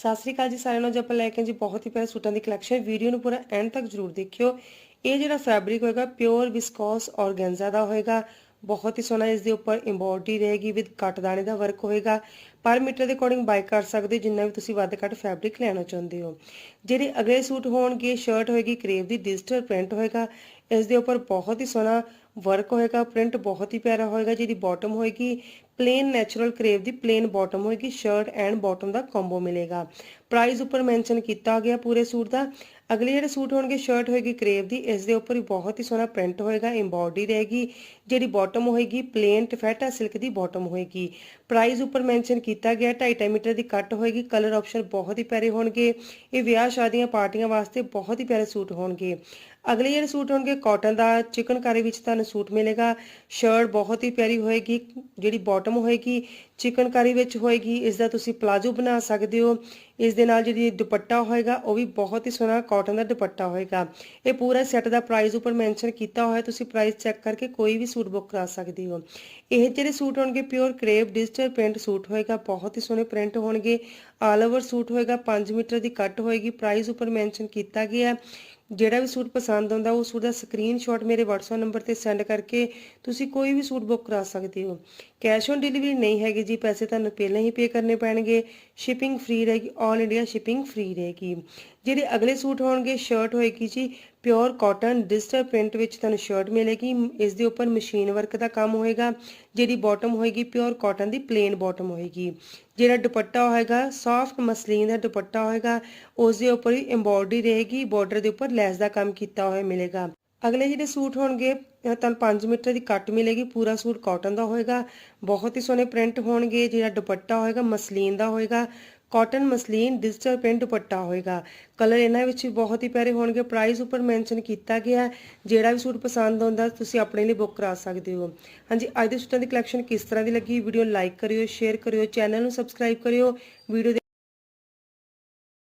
ਸਤਿ ਸ੍ਰੀ ਅਕਾਲ ਜੀ ਸਾਰਿਆਂ ਨੂੰ। ਅੱਜ ਆਪਾਂ ਲੈ ਕੇ ਜੀ ਬਹੁਤ ਹੀ ਪਿਆਰੇ ਸੂਟਾਂ ਦੀ ਕਲੈਕਸ਼ਨ ਵੀਡੀਓ ਨੂੰ ਪੂਰਾ ਐਂਡ ਤੱਕ ਜਰੂਰ ਦੇਖਿਓ। ਇਹ ਜਿਹੜਾ ਫੈਬਰਿਕ ਹੋਏਗਾ ਪਿਓਰ ਵਿਸਕੋਸ ਔਰਗੈਂਜ਼ਾ ਦਾ ਹੋਏਗਾ। ਬਹੁਤ ਹੀ ਸੋਹਣਾ ਇਸ ਦੇ ਉੱਪਰ ਐਮਬੋਰਡਰੀ ਰਹੇਗੀ ਵਿਦ ਕੱਟ ਦਾਣੇ ਦਾ ਵਰਕ ਹੋਏਗਾ। ਪਰ ਮੀਟਰ ਦੇ ਅਕੋਰਡਿੰਗ ਬਾਈ ਕਰ ਸਕਦੇ ਹੋ, ਜਿੰਨਾ ਵੀ ਤੁਸੀਂ ਵੱਧ ਘੱਟ ਫੈਬਰਿਕ ਲੈਣਾ ਚਾਹੁੰਦੇ ਹੋ। ਜਿਹੜੇ ਅਗਲੇ ਸੂਟ ਹੋਣਗੇ ਸ਼ਰਟ ਹੋਏਗੀ ਕਰੇਵ ਦੀ ਡਿਜੀਟਲ ਪ੍ਰਿੰਟ ਹੋਏਗਾ। ਇਸ ਦੇ ਉੱਪਰ ਬਹੁਤ ਹੀ ਸੋਹਣਾ ਵਰਕ ਹੋਏਗਾ ਪ੍ਰਿੰਟ ਬਹੁਤ ਹੀ ਪਿਆਰਾ ਹੋਏਗਾ, ਜਿਹਦੀ ਬਾਟਮ ਹੋਏਗੀ। ਪਲੇਨ ਨੈਚੁਰਲ ਕਰੇਵ ਦੀ ਪਲੇਨ ਬਾਟਮ ਹੋਏਗੀ ਸ਼ਰਟ ਐਂਡ ਬਾਟਮ ਦਾ ਕੰਬੋ ਮਿਲੇਗਾ। ਪ੍ਰਾਈਸ ਉੱਪਰ ਮੈਂਸ਼ਨ ਕੀਤਾ ਗਿਆ ਪੂਰੇ ਸੂਟ ਦਾ। ਅਗਲੇ ਜਿਹੜੇ ਸੂਟ ਹੋਣਗੇ ਸ਼ਰਟ ਹੋਏਗੀ ਕਰੇਵ ਦੀ, ਇਸ ਦੇ ਉੱਪਰ ਵੀ ਬਹੁਤ ਹੀ ਸੋਹਣਾ ਪ੍ਰਿੰਟ ਹੋਏਗਾ ਐਮਬੋਰਡਰੀ ਰਹੇਗੀ, ਜਿਹੜੀ ਬਾਟਮ ਹੋਏਗੀ ਪਲੇਨ ਟਫੈਟਾ ਸਿਲਕ ਦੀ ਬਾਟਮ ਹੋਏਗੀ। ਪ੍ਰਾਈਸ ਉੱਪਰ ਮੈਂਸ਼ਨ ਕੀਤਾ ਗਿਆ 2.5 ਮੀਟਰ ਦੀ ਕੱਟ ਹੋਏਗੀ ਕਲਰ ਆਪਸ਼ਨ ਬਹੁਤ ਹੀ ਪਿਆਰੇ ਹੋਣਗੇ। ਇਹ ਵਿਆਹ ਸ਼ਾਦੀਆਂ ਪਾਰਟੀਆਂ ਵਾਸਤੇ ਬਹੁਤ ਹੀ ਪਿਆਰੇ ਸੂਟ ਹੋਣਗੇ। ਅਗਲੇ ਜਿਹੜੇ ਸੂਟ ਹੋਣਗੇ ਕਾਟਨ ਦਾ ਚਿਕਨਕਾਰੀ ਵਿੱਚ ਤੁਹਾਨੂੰ ਸੂਟ ਮਿਲੇਗਾ। ਸ਼ਰਟ ਬਹੁਤ ਹੀ ਪਿਆਰੀ ਹੋਏਗੀ, ਜਿਹੜੀ ਬਾਟਮ ਹੋਏਗੀ, ਚਿਕਨਕਾਰੀ ਵਿੱਚ ਹੋਏਗੀ ਇਸ ਦਾ ਤੁਸੀਂ ਪਲਾਜੋ ਬਣਾ ਸਕਦੇ ਹੋ। ਇਸ ਦੇ ਨਾਲ ਜਿਹੜੀ ਦੁਪੱਟਾ ਹੋਏਗਾ, ਉਹ ਵੀ ਬਹੁਤ ਹੀ ਸੋਹਣਾ ਕਾਟਨ ਦਾ ਦੁਪੱਟਾ ਹੋਏਗਾ। ਇਹ ਪੂਰਾ ਸੈੱਟ ਦਾ ਪ੍ਰਾਈਸ ਉੱਪਰ ਮੈਂਸ਼ਨ ਕੀਤਾ ਹੋਇਆ, ਤੁਸੀਂ ਪ੍ਰਾਈਸ ਚੈੱਕ ਕਰਕੇ ਕੋਈ ਵੀ ਸੂਟ ਬੁੱਕ ਕਰਾ ਸਕਦੇ ਹੋ। ਇਹ ਜਿਹੜੇ ਸੂਟ ਹੋਣਗੇ pure crepe digital print suit ਹੋਏਗਾ, ਬਹੁਤ ਹੀ ਸੋਹਣੇ ਪ੍ਰਿੰਟ ਹੋਣਗੇ। ਆਲ ਓਵਰ ਸੂਟ ਹੋਏਗਾ 5 ਮੀਟਰ ਦੀ ਕੱਟ ਹੋਏਗੀ ਪ੍ਰਾਈਸ ਉੱਪਰ ਮੈਂਸ਼ਨ ਕੀਤਾ ਗਿਆ। ਜਿਹੜਾ ਵੀ ਸੂਟ ਪਸੰਦ ਆਉਂਦਾ, ਉਹ ਸੂਟ ਦਾ ਸਕਰੀਨਸ਼ਾਟ ਮੇਰੇ WhatsApp ਨੰਬਰ ਤੇ ਸੈਂਡ ਕਰਕੇ ਤੁਸੀਂ ਕੋਈ ਵੀ ਸੂਟ ਬੁੱਕ ਕਰਾ ਸਕਦੇ ਹੋ। ਕੈਸ਼ ਔਨ ਡਿਲੀਵਰੀ ਨਹੀਂ ਹੈਗੀ ਜੀ, ਪੈਸੇ ਤੁਹਾਨੂੰ ਪਹਿਲਾਂ ਹੀ ਪੇ ਕਰਨੇ ਪੈਣਗੇ। ਸ਼ਿਪਿੰਗ ਫ੍ਰੀ ਰਹੇਗੀ 올 ਇੰਡੀਆ ਸ਼ਿਪਿੰਗ ਫ੍ਰੀ ਰਹੇਗੀ। ਜਿਹੜੇ ਅਗਲੇ ਸੂਟ ਹੋਣਗੇ ਸ਼ਰਟ ਹੋਏਗੀ ਜੀ ਪਿਓਰ ਕਾਟਨ ਡਿਜੀਟਲ ਪ੍ਰਿੰਟ ਵਿੱਚ ਤੁਹਾਨੂੰ ਸ਼ਰਟ ਮਿਲੇਗੀ। ਇਸ ਦੇ ਉੱਪਰ ਮਸ਼ੀਨ ਵਰਕ ਦਾ ਕੰਮ ਹੋਏਗਾ ਜਿਹੜੀ ਬਾਟਮ ਹੋਏਗੀ ਪਿਓਰ ਕਾਟਨ ਦੀ ਪਲੇਨ ਬਾਟਮ ਹੋਏਗੀ। ਜਿਹੜਾ ਦੁਪੱਟਾ ਹੋਏਗਾ ਸੌਫਟ ਮਸਲੀਨ ਦਾ ਦੁਪੱਟਾ ਹੋਏਗਾ ਉਸ ਦੇ ਉੱਪਰ ਹੀ ਐਮਬੋਰਡਰੀ ਰਹੇਗੀ ਬਾਰਡਰ ਦੇ ਉੱਪਰ ਲੈਸ ਦਾ ਕੰਮ ਕੀਤਾ ਹੋਇਆ ਮਿਲੇਗਾ। ਅਗਲੇ ਜਿਹੜੇ ਸੂਟ ਹੋਣਗੇ ਤੁਹਾਨੂੰ 5 ਮੀਟਰ ਦੀ ਕੱਟ ਮਿਲੇਗੀ, ਪੂਰਾ ਸੂਟ ਕਾਟਨ ਦਾ ਹੋਏਗਾ। ਬਹੁਤ ਹੀ ਸੋਹਣੇ ਪ੍ਰਿੰਟ ਹੋਣਗੇ, ਜਿਹੜਾ ਦੁਪੱਟਾ ਹੋਏਗਾ, ਮਸਲੀਨ ਦਾ ਹੋਏਗਾ ਕਾਟਨ ਮਸਲੀਨ ਡਿਜੀਟਲ ਪ੍ਰਿੰਟ ਦੁਪੱਟਾ ਹੋਏਗਾ। ਕਲਰ ਇਹਨਾਂ ਵਿੱਚ ਵੀ ਬਹੁਤ ਹੀ ਪਿਆਰੇ ਹੋਣਗੇ। ਪ੍ਰਾਈਸ ਉੱਪਰ ਮੈਂਸ਼ਨ ਕੀਤਾ ਗਿਆ ਜਿਹੜਾ ਵੀ ਸੂਟ ਪਸੰਦ ਆਉਂਦਾ, ਤੁਸੀਂ ਆਪਣੇ ਲਈ ਬੁੱਕ ਕਰਾ ਸਕਦੇ ਹੋ। ਹਾਂਜੀ, ਅੱਜ ਦੇ ਸੂਟਾਂ ਦੀ ਕਲੈਕਸ਼ਨ ਕਿਸ ਤਰ੍ਹਾਂ ਦੀ ਲੱਗੀ? ਵੀਡੀਓ ਲਾਈਕ ਕਰਿਓ ਸ਼ੇਅਰ ਕਰਿਓ ਚੈਨਲ ਨੂੰ ਸਬਸਕ੍ਰਾਈਬ ਕਰਿਓ। ਵੀਡੀਓ